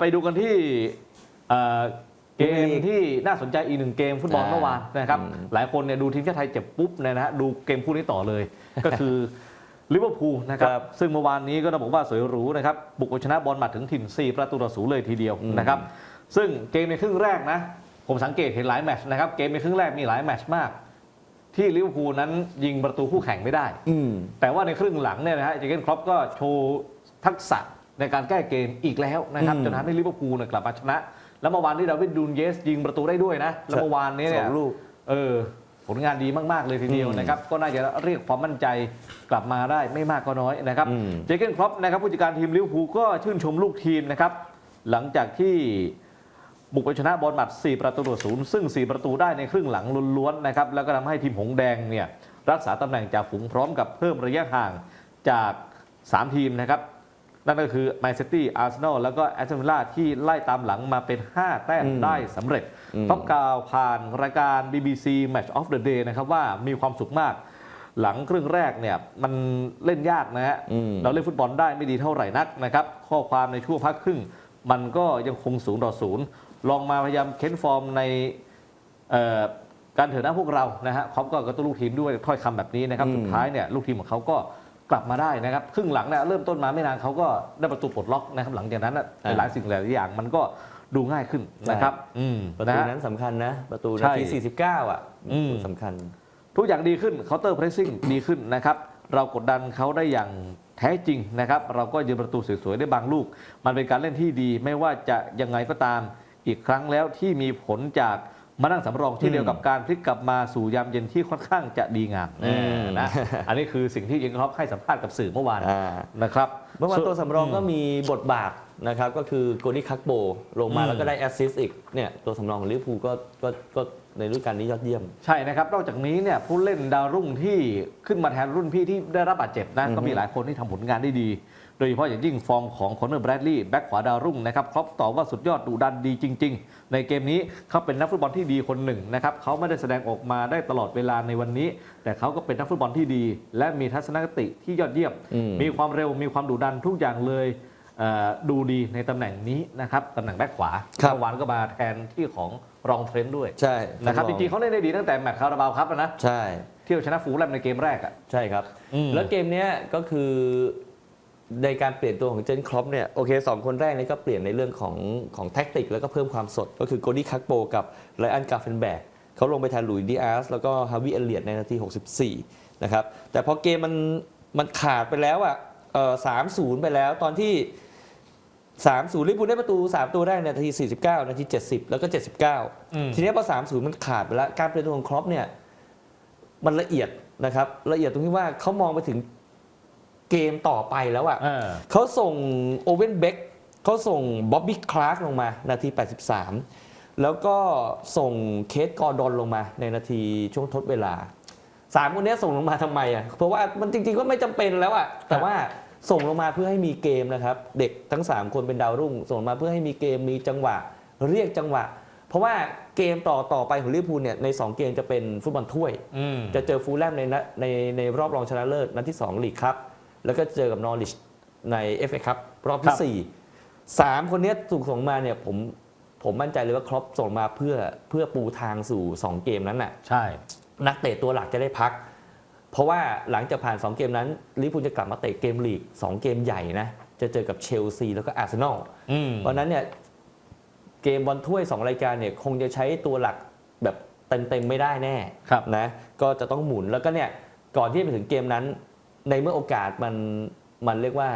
ไปดูกันที่เอ่อเกมพรีเมียร์ลีกที่น่าสนใจอีกหนึ่งเกมฟุตบอลอ่าเมื่อวานนะครับ อืม หลายคนเนี่ยดูทีมชาติไทยเจ็บปุ๊บเนี่ยนะฮะดูเกมคู่นี้ต่อเลย ก็คือลิเวอร์พูลนะครับครับ ซึ่งเมื่อวานนี้ก็ต้องบอกว่าสวยหรูนะครับ บุกเอาชนะบอลมาถึงถิ่น 4 ประตูต่อศูนย์เลยทีเดียวอืมนะครับ ซึ่งเกมในครึ่งแรกนะ ผมสังเกตเห็นหลายแมตช์นะครับ เกมในครึ่งแรกมีหลายแมตช์มากที่ลิเวอร์พูลนั้นยิงประตูคู่แข่งไม่ได้ อืม แต่ว่าในครึ่งหลังเนี่ยนะฮะเจเกนครอปก็โชว์ทักษะ ในการแก้เกมอีกแล้วนะครับอืมจนทำให้ลิเวอร์พูลเนี่ยกลับมาชนะ แล้วเมื่อวานนี้ดาวิดดูนเยสยิงประตูได้ด้วยนะแล้วเมื่อวานนี้สเนี่อยงลูกเออผลงานดีมาก ๆ เลยทีเดียวอืมนะครับ ก็น่าจะเรียกความมั่นใจกลับมาได้ไม่มากก็น้อยนะครับอืมเจเกนครอปนะครับผู้จัดการทีมลิเวอร์พูลก็ชื่นชมลูกทีมนะครับ หลังจากที่บุกไปชนะบอลหมัด 4 ประตูต่อศูนย์ซึ่ง 4 ประตูได้ในครึ่งหลังล้วนๆนะครับ แล้วก็ทำให้ทีมหงส์แดงเนี่ยรักษาตำแหน่งจากฝูงพร้อมกับเพิ่มระยะห่างจาก 3 ทีมนะครับ นั่นก็คือแมนซิตี้อาร์เซนอลแล้วก็แอสตันวิลล่าที่ไล่ตามหลังมาเป็น 5 แต้มอืมได้สำเร็จอืมท็อปกล่าวผ่านรายการ BBC Match of the Day นะครับว่ามีความสุขมากหลังครึ่งแรกเนี่ยมันเล่นยากนะฮะอืมเราเล่นฟุตบอลได้ไม่ดีเท่าไหร่นักนะครับ ข้อความในช่วงพักครึ่ง มันก็ยังคงศูนย์ต่อศูนย์ลองมาพยายามเค้นฟอร์มในเอ่อการเถิดหน้าพวกเรานะฮะเขาก็กระตุ้นลูกทีมด้วยถ้อยคำแบบนี้นะครับอืมสุดท้ายเนี่ยลูกทีมของเขาก็ กลับมาได้นะครับครึ่งหลังเนี่ยเริ่มต้นมาไม่นานเขาก็ได้ประตูปลดล็อกนะครับหลังจากนั้นน่ะหลายสิ่งหลายอย่างมันก็ดูง่ายขึ้นนะครับอืมประนะตูฮะนั้นสำคัญนะ ประตูใช่นาที49 อะอืม สำคัญ ทุกอย่างดีขึ้นเคาน์เตอร์เพรสซิ่งดีขึ้นนะครับ เรากดดันเขาได้อย่างแท้จริงนะครับ เราก็ยืนประตูสวยๆได้บางลูก มันเป็นการเล่นที่ดีไม่ว่าจะยังไงก็ตามอีกครั้งแล้วที่มีผลจาก มานั่งสำรองที่อืมเดียวกับการพลิกกลับมาสู่ยามเย็นที่ค่อนข้างจะดีงามอืมนะอันนี้คือสิ่งที่ยิงครอปให้สัมภาษณ์กับสื่อเมื่อวานอ่านะครับเมื่อวานตัวสำรองก็มมีบทบาทนะครับก็คือโกดี้คักโบลงมาอืมแล้วก็ได้แอสซิสต์อีกเนี่ยตัวสำรองของลิเวอร์พูลก็ก็ก็ในฤดูกาลนี้ยอดเยี่ยม ใช่นะครับ นอกจากนี้เนี่ยผู้เล่นดาวรุ่งที่ขึ้นมาแทนรุ่นพี่ที่ได้รับบาดเจ็บนะอือฮึก็มีหลายคนที่ทำผลงานได้ดี โดยเฉพาะอย่างยิ่งฟอร์มของคอนเนอร์แบรดลีย์แบ็กขวาดาวรุ่งนะครับครอปตอบว่าสุดยอดดุดันดีจริง ๆ ในเกมนี้เขาเป็นนักฟุตบอลที่ดีคนหนึ่งนะครับเขาไม่ได้แสดงออกมาได้ตลอดเวลาในวันนี้ แต่เขาก็เป็นนักฟุตบอลที่ดี และมีทัศนคติที่ยอดเยี่ยมอืมมีความเร็วมีความดุดันทุกอย่างเลยเอ่อดูดีในตำแหน่งนี้นะครับตำแหน่งแบ็กขวาครับเมื่อวานก็มาแทนที่ของรองเทรนต์ด้วยใช่นะครับจสำอริงๆเขาเล่นได้ดีตั้งแต่แมตช์คาราบาวครับนะใช่ที่เราชนะฟูลแลมในเกมแรกอะใช่ครับอืมแล้วเกมเนี้ยก็คือ ในการเปลี่ยนตัวของเจนครอปเนี่ยโอเคสองคนแรกนี่ก็เปลี่ยนในเรื่องของของแท็กติก แล้วก็เพิ่มความสด ก็คือโกดี้คักโปกับไลอันกาเฟนแบกเขาลงไปแทนหลุยส์ดีอาสแล้วก็ฮาวิเอเลียตในนาที 64 นะครับ แต่พอเกมมันมันขาดไปแล้วอะเออสามศูนย์ไปแล้วตอนที่ 3-0ลิเวอร์พูลได้ประตู 3 ตัวแรกในนาที 49 นาที 70 แล้วก็อืม79 ทีนี้พอ 3-0 มันขาดไปแล้ว การเปลี่ยนตัวของครอปเนี่ยมันละเอียดนะครับละเอียดตรงที่ว่าเขามองไปถึง เกมต่อไปแล้วอะ่ะเออเขาส่งโอเวนเบคเขาส่งบ๊อบบี้คลาร์กลงมานาที 83 แล้วก็ส่งเคสกอร์ดอนลงมาในนาทีช่วงทดเวลาสามคนนี้ส่งลงมาทำไมอะเพราะว่ามันจริงๆก็ไม่จำเป็นแล้วอะแต่ว่าส่งลงมาเพื่อให้มีเกมนะครับ เด็กทั้ง 3 คนเป็นดาวรุ่ง ส่งมาเพื่อให้มีเกมมีจังหวะเรียกจังหวะ เพราะว่าเกมต่อต่อไปของลิเวอร์พูลเนี่ยใน 2 เกมจะเป็นฟุตบอลถ้วยอืมจะเจอฟูลแลมในนัดในในรอบรองชนะเลิศนัดที่ 2 ลีกครับ แล้วก็เจอกับนอริชใน FA ครับรอบครัที่บ สี่สามคนเนี้ยถูกส่งมาเนี่ยผมผมมั่นใจเลยว่าครอปส่งมาเพื่อเพื่อปูทางสู่ 2 เกมนั้นน่ะ ใช่ นักเตะตัวหลักจะได้พัก เพราะว่าหลังจากผ่าน 2 เกมนั้นลิเวอร์พูลจะกลับมาเตะเกมลีก 2 เกมใหญ่นะ จะเจอกับเชลซีแล้วก็อาร์เซนอล อืม เพราะฉะนั้นเนี่ยเกมบอลถ้วย 2 รายการเนี่ยคงจะใช้ตัวหลักแบบเต็มๆไม่ได้แน่ครับ นะก็จะต้องหมุนแล้วก็เนี่ยก่อนที่จะไปถึงเกมนั้น ในเมื่อโอกาสมันมันเรียกว่า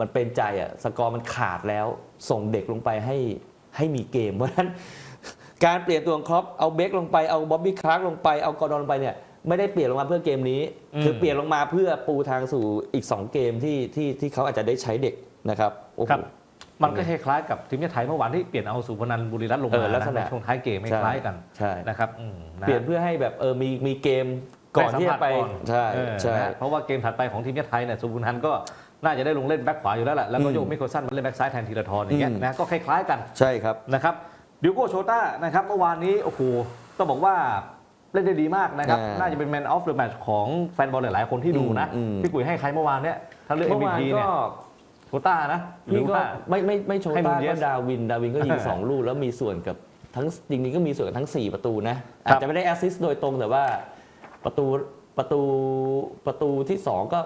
มันเป็นใจอะสกอร์มันขาดแล้วส่งเด็กลงไปให้ให้มีเกม เพราะฉะนั้นการเปลี่ยนตัวของครอปเอาเบคลงไปเอาบ๊อบบี้คลาร์กลงไปเอากอร์ดอนลงไปเนี่ยไม่ได้เปลี่ยนลงมาเพื่อเกมนี้อืมคือเปลี่ยนลงมาเพื่อปูทางสู่อีก 2 เกมที่ที่ที่เขาอาจจะได้ใช้เด็กนะครับโอ้โหครับมันก็คล้ายๆกับทีมชาติไทยเมื่อวานที่เปลี่ยนเอาสุพนันท์บุรีรัตน์ลงเอมาอลักษณะในช่วงท้ายเกมไม่ใช่คล้ายกันใช่นะครับอืมะเปลี่ยนเพื่อให้แบบเออมีมีเกม ก่อนที่จะไปด้สัมผัสก่อนใช่เออใช่นะเพราะว่าเกมถัดไปของทีมชาติไทยเนี่ยสุพนันท์ก็น่าจะได้ลงเล่นแบ็คขวาอยู่แล้วแหละแล้วก็อืมโยกมิโคลสันมาเล่นแบ็คซ้ายแทนธีรทรอย่างเงี้ยอืมนะก็คล้ายๆกันใช่ครับนะครับดิโก้โชต้านะครับเมื่อวานนี้โอ้โหต้องบอกว่าเล่นได้ดีมากนะครับอ่าน่าจะเป็นแมนออฟเดอะแมตช์ของแฟนบอลหลายๆคนที่ดูนะอืมอืมพี่กุยให้ใครเมื่อวานเนี่ยถ้าเลือกเมื่อวาน MVP ก็เนี่ยต้านะหรืพี่อก็ว่าไม่ไม่ไม่โชให้ต้า Nunez ก็ดาวินดาวินก็ยิงสองลูกแล้วมีส่วนกับทั้งจริงๆก็มีส่วนกับทั้ง 4 ประตูนะอาจจะไม่ได้แอสซิสต์โดยตรงแต่ว่า ประตูประตูประตูที่2ก็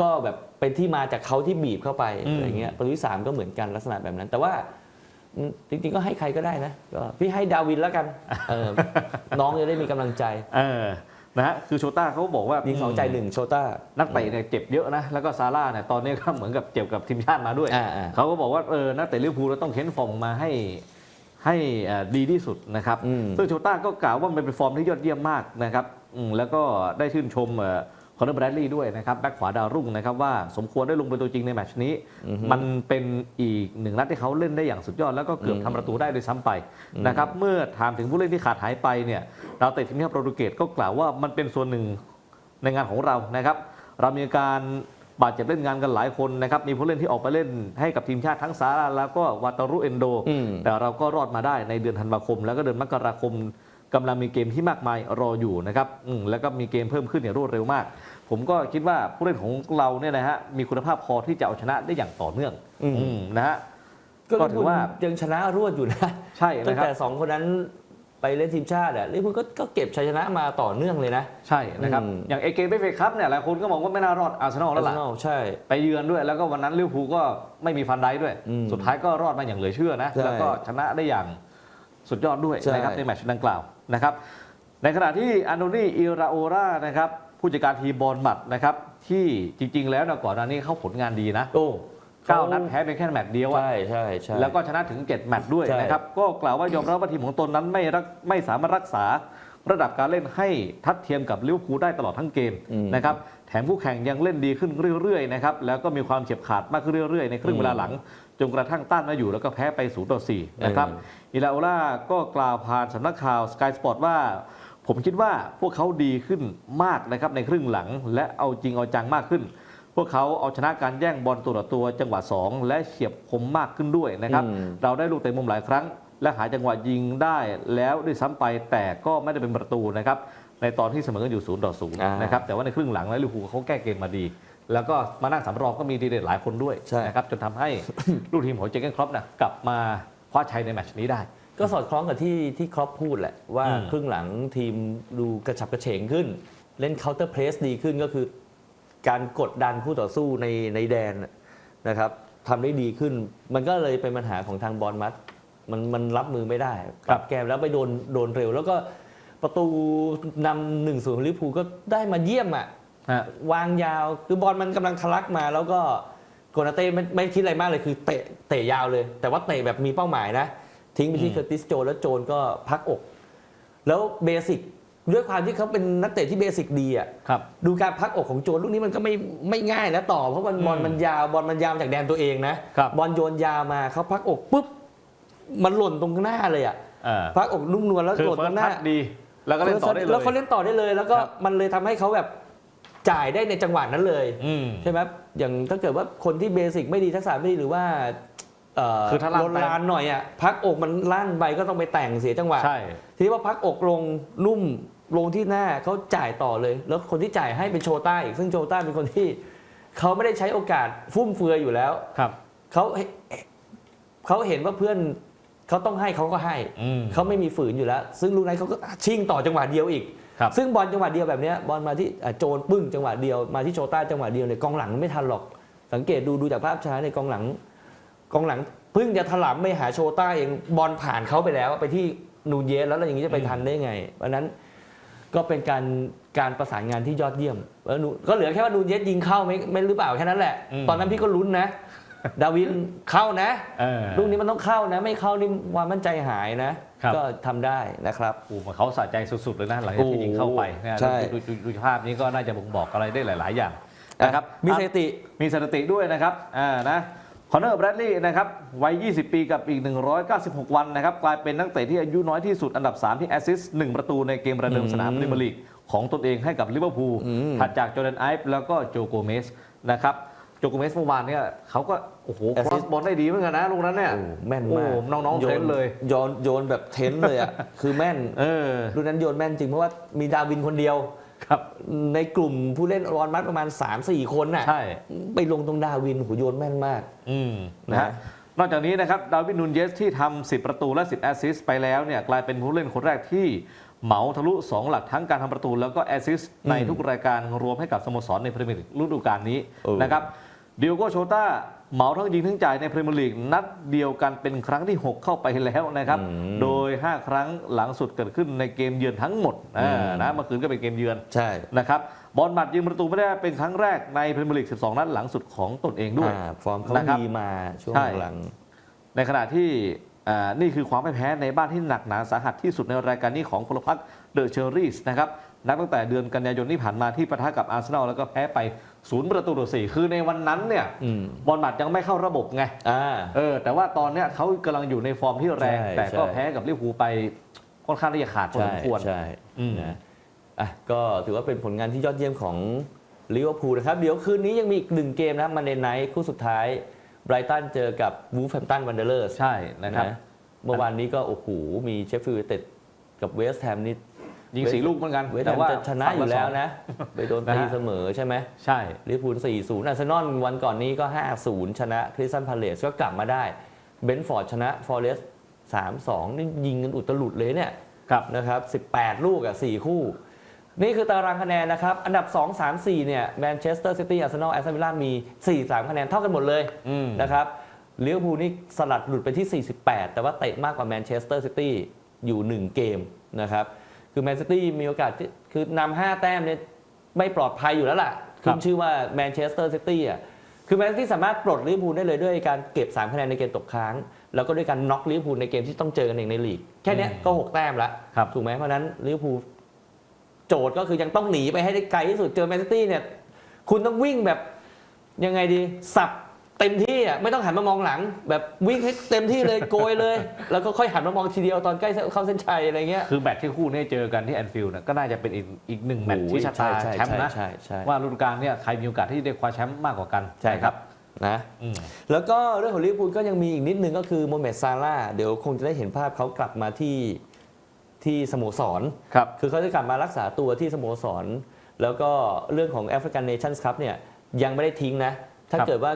ก็แบบเป็นที่มาจากเขาที่บีบเข้าไปอืมอะไรเงี้ยประตูที่3ก็เหมือนกันลักษณะแบบนั้น แต่ว่าอืมจริงๆก็ให้ใครก็ได้นะก็พี่ให้ดาวินแล้วกันเออน้องจะได้มีกำลังใจเออนะฮะคือโชต้าเขาบอกว่ายิยิงสองใจหนึ่งโชต้านักเตะเนี่ยเจ็บเยอะนะแล้วก็ซาร่าเนี่ยตอนนี้ก็เหมือนกับเจ็บกับทีมชาติมาด้วยอ่าอ่าเขาก็บอกว่าเออนักเตะลิเวอร์พูลเราต้องเค้นฟอร์มออกมาให้ ให้เอ่อดีที่สุดนะครับอืมซึ่งโชต้าก็กล่าวว่ามันเป็นฟอร์มที่ยอดเยี่ยมมากนะครับอืมแล้วก็ได้ชื่นชมคอนเนอร์แบรดลีย์ด้วยนะครับแบ็คขวาดาวรุ่งนะครับว่าสมควรได้ลงเป็นตัวจริงในแมตช์นี้ มันเป็นอีกหนึ่งนัดที่เขาเล่นได้อย่างสุดยอด แล้วก็เกือบทำประตูได้ด้วยซ้ำไปนะครับเมื่อถามถึงผู้เล่นที่ขาดหายไปเนี่ยดาวเตะทีมชาติโปรตุเกสก็กล่าวว่ามันเป็นส่วนหนึ่งในงานของเรานะครับเรามีการ บาดเจ็บเล่นงานกันหลายคนนะครับ มีผู้เล่นที่ออกไปเล่นให้กับทีมชาติทั้งซาร่าแล้วก็วาตารุเอนโดอืมแต่เราก็รอดมาได้ในเดือนธันวาคม แล้วก็เดือนมกราคมกำลังมีเกมที่มากมายรออยู่นะครับอืมแล้วก็มีเกมเพิ่มขึ้นอย่างรวดเร็วมาก ผมก็คิดว่าผู้เล่นของเราเนี่ยนะฮะมีคุณภาพพอที่จะเอาชนะได้อย่างต่อเนื่องอืมอืมนะฮะก็ก็ถือว่ายังชนะรวดอยู่นะใช่ตั้นะงครับแต่สองคนนั้น ไปเล่นทีมชาติอะลิเวอร์พูลก็ก็เก็บชัยชนะมาต่อเนื่องเลยนะ ใช่นะครับ อืม อย่างเอเกมเฟคัพเนี่ยหลายคนก็มองว่าไม่น่ารอดอาร์เซนอลแล้วล่ะอาร์เซนอลใช่ ไปเยือนด้วย แล้วก็วันนั้นลิเวอร์พูลก็ไม่มีฟันได้ด้วย อืมสุดท้ายก็รอดมาอย่างเหลือเชื่อนะ ใช่แล้วก็ชนะได้อย่างสุดยอดด้วยใช่ นะครับในแมตช์ดังกล่าวนะครับ ในขณะที่อันโนนีอิราโอรานะครับผู้จัดการทีมบอลมัดนะครับที่จริงๆแล้วนะก่อนหน้านี้เขาผลงานดีนะ โอ้ เก้านัดแพ้เป็นแค่แมตช์เดียวอะใช่ใช่ใช่ แล้วก็ชนะถึง 7 แมตช์ด้วยใช่ นะครับ ก็กล่าวว่ายอมรับว่าทีมของตนนั้นไม่รักไม่สามารถรักษาระดับการเล่นให้ทัดเทียมกับลิเวอร์พูลได้ตลอดทั้งเกมอืมนะครับแถมคู่แข่งยังเล่นดีขึ้นเรื่อยๆนะครับแล้วก็มีความเฉียบขาดมากขึ้นเรื่อยๆ ในครึ่งเวลาหลัง จนกระทั่งต้านมาอยู่แล้วก็แพ้ไป0ต่อ4นะครับอิลาโอล่าก็กล่าวผ่านสำนักข่าว Sky Sport ว่า ผมคิดว่าพวกเขาดีขึ้นมากนะครับในครึ่งหลัง และเอาจริงเอาจังมากขึ้น พวกเขาเอาชนะการแย่งบอลตัวต่อตัวจังหวะ 2 และเฉียบคมมากขึ้นด้วยนะครับอืมเราได้ลูกเตะมุมหลายครั้ง และหาจังหวะยิงได้แล้วด้วยซ้ำไปแต่ก็ไม่ได้เป็นประตูนะครับ ในตอนที่เสมอกันอยู่0ต่ออ่า0นะครับแต่ว่าในครึ่งหลังแล้วลิเวอร์พูลเขาแก้เกมมาดี แล้วก็มานั่งสำรองก็มีดีเด่นหลายคนด้วยใช่นะครับจนทำให้ลูกทีมของเจเกนครอปนะกลับมาคว้าชัยในแมตช์นี้ได้ก็สอดคล้องกับที่ที่ครอปพูดแหละว่าอืมครึ่งหลังทีมดูกระฉับกระเฉงขึ้น เล่น counter press ดีขึ้นก็คือ การกดดันคู่ต่อสู้ในในแดนนะครับทำได้ดีขึ้น มันก็เลยเป็นปัญหาของทางบอลมัดมันมันรับมือไม่ได้คปรัรับบแกมแล้วไปโดนโดนเร็ว แล้วก็ประตูนำหนึ่งศูนย์ของลิเวอร์พูลก็ได้มาเยี่ยมอะฮะวางยาวคือบอลมันกำลังทะลักมาแล้วก็โกนาเต้ไม่ไม่คิดอะไรมากเลยคือเตะเตะยาวเลย แต่ว่าเตะแบบมีเป้าหมายนะ ทิ้งไปที่อืมเคอร์ติสโจนแล้วโจนก็พักอก แล้วเบสิก ด้วยความที่เขาเป็นนักเตะที่เบสิกดีอะครับ ดูการพักอกของโจนลูกนี้มันก็ไม่ไม่ง่ายนะต่อ เพราะมันอืมบอลมันยาวบอลมันยาวมาจากแดนตัวเองนะครับ บอลโยนยาวมาเขาพักอกปุ๊บมันหล่นตรงหน้าเลยอะเออพักอกนุ่มนวลแล้วคือหล่นเฟิตร์รสงหทัน้า ชดี แล้วก็เล่นต่อได้เลยแล้วเขาเล่นต่อได้เลย แล้วก็ครับ มันเลยทำให้เขาแบบจ่ายได้ในจังหวะนั้นเลย อืม ใช่ไหมอย่างถ้าเกิดว่าคนที่เบสิกไม่ดีทักษะไม่ดีหรือว่าเอ่อคือถ้าลั่นลไปนลานหน่อยอะพักอกมันลั่นไปก็ต้องไปแต่งเสียจังหวะใช่ ทีนี้ว่าพักอกลงนุ่ม ลงที่หน้าเขาจ่ายต่อเลย แล้วคนที่จ่ายให้เป็นโชต้าอีกซึ่งโชต้าเป็นคนที่เขาไม่ได้ใช้โอกาสฟุ่มเฟือยอยู่แล้วครับเขาเขาเห็นว่าเพื่อนเขาต้องให้เขาก็ให้อืมเขาไม่มีฝืนอยู่แล้ว ซึ่งลูกนั้นเขาก็ชิ่งต่อจังหวะเดียวอีกครับซึ่งบอลจังหวะเดียวแบบเนี้ยบอลมาที่อะโจนปึ้งจังหวะเดียวมาที่โชต้าจังหวะเดียวเนี่ยกองหลังไม่ทันหรอก สังเกตดูดูจากภาพช้าในยกองหลัง กองหลังเพิ่งจะถลำไปหาโชต้าเองบอลผ่านเขาไปแล้ว ไปที่นูนเยสแล้วแล้วอย่างนี้จะไปทันได้ไงเพราะฉะนั้น ก็เป็นการการประสานงานที่ยอดเยี่ยมแล้วนูก็เหลือแค่ว่านูนเยสยิงเข้าไหมไม่หรือเปล่าแค่นั้นแหละ อืม ตอนนั้นพี่ก็ลุ้นนะ ดาวินเข้านะ เออ ลูกนี้มันต้องเข้านะ ไม่เข้านี่ความมั่นใจหายนะ ครับ ก็ทำได้นะครับโอ้โหเขาสะใจสุดๆเลยนะหลังจากที่ยิงเข้าไปนะใช่ดูดูดูดูภาพนี้ก็น่าจะบ่งบอกอะไรได้หลาย ๆ อย่างนะครับ มีสถิติ มีสถิติด้วยนะครับ อ่า นะ คอนเนอร์แบรดลีย์นะครับวัย 20 ปีกับอีก 196 วันนะครับกลายเป็นนักเตะที่อายุน้อยที่สุดอันดับ 3 ที่แอสซิสต์1ประตูในเกมประเดิมอืมสนามพรีเมียร์ลีกของตนเองให้กับลิเวอร์พูลอืมถัดจากโจเดนไอฟ์แล้วก็โจโกเมสนะครับโจโกเมสเมื่อวานเนี่ยเขาก็ โอ้โห ครอ Assist สบอลได้ดีเหมือนกันนะลูกนั้นเนี่ยโอ้แม่นโอ้มากน้องๆโยเทรนเลยโยนโยนแบบเทนเลยอะคือแม่นเออลูกนั้นโยนแม่นจริงเพราะว่ามีดาวินคนเดียว ครับในกลุ่มผู้เล่นรอนมัดประมาณ 3-4 คนน่ะใช่ ไปลงตรงดาวินโหโยนแม่นมาก อืมนะนะฮะนอกจากนี้นะครับ ดาวินนูนเยสที่ทำ 10 ประตูและ 10 แอสซิสต์ไปแล้วเนี่ยกลายเป็นผู้เล่นคนแรกที่เหมาทะลุ 2 หลักทั้งการทำประตูแล้วก็แอสซิสต์ในทุกรายการรวมให้กับสโมสรในพรีเมียร์ลีกฤดูกาลนี้เออ นะครับดิโอโกโชต้า เหมาทั้งยิงทั้งจ่ายในพรีเมียร์ลีกนัดเดียวกันเป็นครั้งที่ 6 เข้าไปแล้วนะครับ โดย 5 ครั้งหลังสุดเกิดขึ้นในเกมเยือนทั้งหมดอ่านะเมื่อคืนก็เป็นเกมเยือนใช่นะครับบอลหมัดยิงประตูไม่ได้เป็นครั้งแรกในพรีเมียร์ลีก 12 นัดหลังสุดของตนเองด้วยอ่าฟอร์มเขานะครับดีมาช่วงใช่หลัง ในขณะที่อ่านี่คือความไม่แพ้ในบ้านที่หนักหนาสาหัสที่สุดในรายการนี้ของพลพรรคเดอะเชอรี่สนะครับนับตั้งแต่เดือนกันยายนที่ผ่านมาที่ปะทะกับอาร์เซนอลแล้วก็แพ้ไป ศูนย์ประตูต่อสี่คือในวันนั้นเนี่ยอืมบอลหมัดยังไม่เข้าระบบไงอ่าเออ แต่ว่าตอนเนี้ยเขากำลังอยู่ในฟอร์มที่แรงใช่แต่ก็ใช่แพ้กับลิเวอร์พูลไปค่อนข้างที่จะขาดพอสใช่มควรใช่อืมนะอะก็ถือว่าเป็นผลงานที่ยอดเยี่ยมของลิเวอร์พูลนะครับ เดี๋ยวคืนนี้ยังมีอีกหนึ่งเกมนะครับมันในไนท์คู่สุดท้ายไบรตันเจอกับวูฟแฮมตันวันเดอร์เลอร์ใช่นะครับ เมื่อวานนี้ก็โอ้โหมีเชฟฟิลด์ยูไนเต็ดกับเวสต์แฮมนี่ ยิงสีลูกเหมือนกันเวสต์แฮแต่มว่าจะชนะอยู่แล้วนะ ไปโดนนะตีฮะเสมอใช่ไหมใช่ลิเวอร์พูล4-0อาร์เซนอลวันก่อนนี้ก็ 5-0 ชนะคริสตันพาเลสก็กลับมาได้เบนฟอร์ดชนะฟอเรสต์3-2นี่ยิงกันอุตลุดเลยเนี่ยครับนะครับ18ลูกอะ4คู่ นี่คือตารางคะแนนนะครับ อันดับ 2 3 4เนี่ยแมนเชสเตอร์ซิตี้อาร์เซนอลแอสตันวิลล่ามี 4-3 คะแนนเท่ากันหมดเลยอืมนะครับลิเวอร์พูลนี่สลัดหลุดไปที่ 48 แต่ว่าเตะมากกว่าแมนเชสเตอร์ซิตี้อยู่ 1 เกมนะครับ คือแมนซิตี้มีโอกาสที่คือนำ5แต้มเนี่ยไม่ปลอดภัยอยู่แล้วล่ะครัขึ้บนชื่อว่าแมนเชสเตอร์ซิตี้อะคือแมนซิตี้สามารถปลดลิเวอร์พูลได้เลยด้วยการเก็บ 3 คะแนนในเกมตกค้าง แล้วก็ด้วยการน็อกลิเวอร์พูลในเกมที่ต้องเจอกันเองในลีก แค่เนี้ยก็ 6 แต้มละครับ ถูกไหมเพราะฉะนั้นลิเวอร์พูลโจทย์ก็คือยังต้องหนีไปให้ได้ไกลที่สุดเจอแมนซิตี้เนี่ย คุณต้องวิ่งแบบยังไงดี สับเต็มที่ อะไม่ต้องหันมามองหลัง แบบวิ่งให้เต็มที่เลยโกยเลย แล้วก็ค่อยหันมามองทีเดียวตอนใกล้เข้าเส้นชัยอะไรเงี้ยคือแมตช์ที่คู่นี้เจอกันที่แอนฟิลด์นะก็น่าจะเป็นอีกอีกหนึ่งแมตช์ที่ชะตาใช่แชมป์นะใช่ใช่ว่าฤดูกาลเนี่ยใครมีโอกาสที่ได้คว้าแชมป์มากกว่ากันใช่ครับนะอืมแล้วก็เรื่องของลิเวอร์พูลก็ยังมีอีกนิดนึงก็คือโมเมดซาร่าห์เดี๋ยวคงจะได้เห็นภาพเขากลับมาที่ที่สโมสรครับคือเขาจะกลับมารักษาตัวที่สโมสร แล้วก็เรื่องของแอฟริกันเนชั่นส์คัพเนี่ยยังไม่ได้ทิ้งนะ ถ้าครับเกิดว่า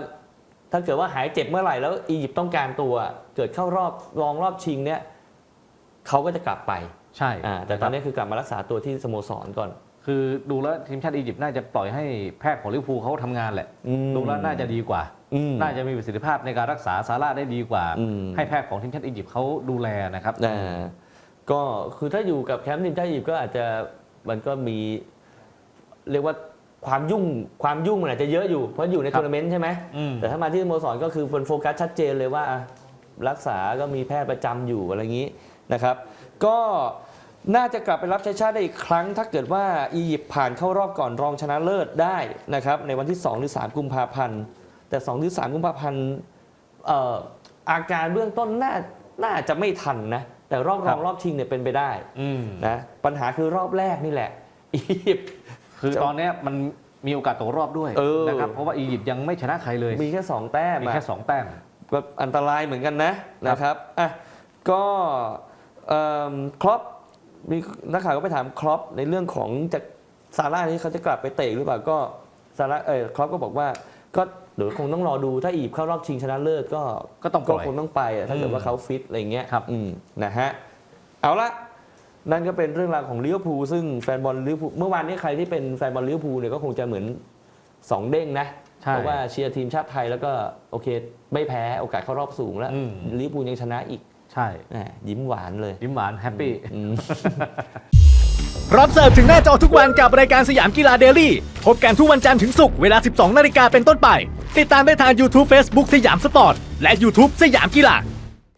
ถ้าเกิดว่าหายเจ็บเมื่อไหร่แล้วอียิปต์ต้องการตัว เกิดเข้ารอบรองรอบชิงเนี่ยเขาก็จะกลับไปใช่อ่าแต่ตอนนี้คือกลับมารักษาตัวที่สโมสรก่อน คือดูแล้วทีมชาติอียิปต์น่าจะปล่อยให้แพทย์ของลิเวอร์พูลเขาทำงานแหละอืม ดูแล้วน่าจะดีกว่า อืม น่าจะมีประสิทธิภาพในการรักษาซาร่าได้ดีกว่า อืม ให้แพทย์ของทีมชาติอียิปต์เขาดูแลนะครับ อ่าก็คือถ้าอยู่กับแคมป์ทีมชาติอียิปต์ก็อาจจะมันก็มีเรียกว่า ความยุ่งความยุ่งมันอาจจะเยอะอยู่เพราะอยู่ในครับทัวร์นาเมนต์ใช่ไหมอืมแต่ถ้ามาที่สโมสรก็คือเป็นโฟกัสชัดเจนเลยว่าอะรักษาก็มีแพทย์ประจำอยู่อะไรอย่างนี้นะครับ ก็น่าจะกลับไปรับใช้ชาติได้อีกครั้ง ถ้าเกิดว่าอียิปต์ผ่านเข้ารอบก่อนรองชนะเลิศได้นะครับในวันที่2หรือ3กุมภาพันธ์แต่2หรือ3กุมภาพันธ์เอ่ออาการเบื้องต้นน่าน่าจะไม่ทันนะแต่รอบรครัองบรอบชิงเนี่ยเป็นไปได้อืมนะปัญหาคือรอบแรกนี่แหละอียิปต์ คือตอนเนี้ยมันมีโอกาสตกรอบด้วยเออ นะครับเพราะว่าอียิปต์ยังไม่ชนะใครเลยมีแค่ 2 แต้มมีอะแค่สองแต้มก็อันตรายเหมือนกันนะนะครับอะก็เอิ่มครอปมีนักข่าวก็ไปถามครอปในเรื่องของจะซาร่าที่เขาจะกลับไปเตะหรือเปล่าก็ซาร่าเออครอปก็บอกว่าก็เดี๋ยวคงต้องรอดูถ้าอียิปต์เข้ารอบชิงชนะเลิศก็ก็ต้องปก็ล่อย คงต้องไปอะถ้าเกิดอืมว่าเขาฟิตอะไรเงี้ยครับ อืมนะฮะเอาละ นั่นก็เป็นเรื่องราวของลิเวอร์พูลซึ่งแฟนบอลลิเวอร์พูลเมื่อวานนี้ใครที่เป็นแฟนบอลลิเวอร์พูลเนี่ยก็คงจะเหมือนสองเด้งนะใช่เพราะว่าเชียร์ทีมชาติไทยแล้วก็โอเคไม่แพ้โอกาสเข้ารอบสูงแล้วอืม ลิเวอร์พูลยังชนะอีกใช่แหมยิ้มหวานเลย ยิ้มหวานแฮปปี้อืมพร้อมเสิร์ฟถึงหน้าจอทุกวันกับรายการสยามกีฬาเดลี่ พบกันทุกวันจันทร์ถึงศุกร์เวลา 12 นาฬิกาเป็นต้นไป ติดตามได้ทาง YouTube Facebook สยามสปอร์ต และ YouTube สยามกีฬา